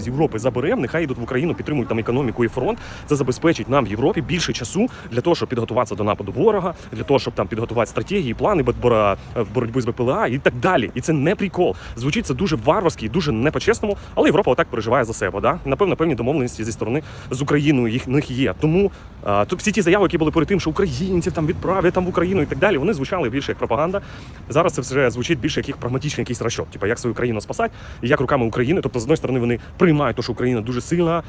з Європи заберемо, нехай йдуть в Україну, підтримують там економіку і фронт. Це забезпечить нам в Європі більше часу для того, щоб підготуватися до нападу ворога, для того, щоб там підготувати стратегії, плани боротьби з БПЛА і так далі. І це не прикол. Звучить це дуже варварськи, і дуже не по-чесному, але Європа отак переживає за себе. Да? Напевно, певні домовленості зі сторони з Україною їх них є. Тому а, тут всі ті заяви, які були перед тим, що українців там відправлять там в Україну і так далі, вони звучали більше як пропаганда. Зараз це вже звучить більше як їх прагматичний якийсь расчет, типу як свою країну спасати як руками України. Тобто, з одної сторони, вони приймають те, що Україна дуже сильна,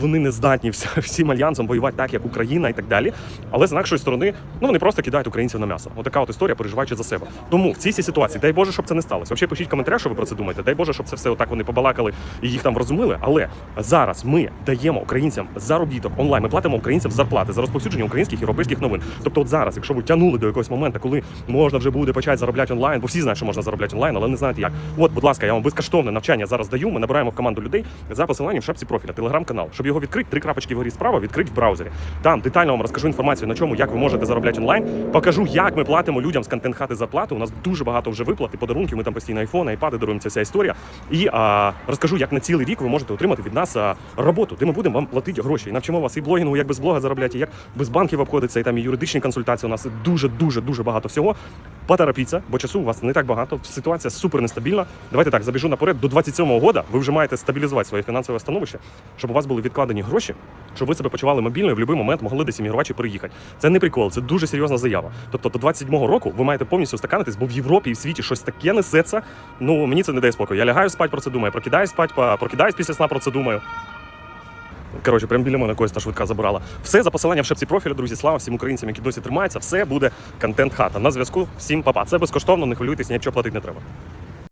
вони не здатні всім альянсом воювати так, як Україна і так далі. Але з іншої сторони, ну вони просто кидають українців на м'ясо. Отака от історія, переживаючи за себе. Тому в цій ситуації, дай Боже, щоб це не сталося. Взагалі пишіть в коментарях, що ви про це думаєте. Дай Боже, щоб це все отак вони побалакали і їх там врозуміли. Але зараз ми даємо українцям заробіток онлайн. Ми платимо українцям зарплати за розповсюдження українських європейських новин. Тобто, от зараз, якщо ви тягнули до якогось моменту, коли можна вже буде почати заробляти онлайн, бо всі знають, що можна заробляти онлайн, але не знають як. От, будь ласка, я вам безкоштовне навчання зараз даю. Ми набираємо в команду людей за посиланням в шапці профіля, телеграм-канал. Щоб його відкрити, три крапочки вгорі справа, відкрити в браузері. Там детально вам розкажу інформацію на чому, як ви можете заробляти онлайн. Покажу, як ми платимо людям з контент хати зарплату. У нас дуже багато вже виплат і подарунків. Ми там постійно айфони, айпади даруємо вся історія. І а, розкажу, як на цілий рік ви можете отримати від нас а, роботу, де ми будемо вам платити гроші. І навчимо вас і блогінгу, як без блога заробляти, і як без банків обходиться, і там і юридичні консультації. У нас дуже, дуже, дуже багато всього. Поторопіться, бо часу у вас не так багато. Ситуація супер нестабільна. Давайте так, забіжу наперед. До 27-го года ви вже маєте стабілізувати своє фінансове становище, щоб у вас були відкладені гроші, щоб ви себе почували мобільно і в будь-який момент могли десь іммігрувати чи переїхати. Це не прикол, це дуже серйозна заява. Тобто до 27-го року ви маєте повністю стаканитись, бо в Європі і в світі щось таке несеться. Ну мені це не дає спокою. Я лягаю спать про це думаю, прокидаюсь спать, прокидаюсь після сна про це думаю. Коротше, прям біля мене когось та швидка забирала. Все за посиланням в шапці профіля, друзі. Слава всім українцям, які досі тримаються. Все буде контент хата. На зв'язку. Всім папа. Це безкоштовно, не хвилюйтесь, нічого платити не треба.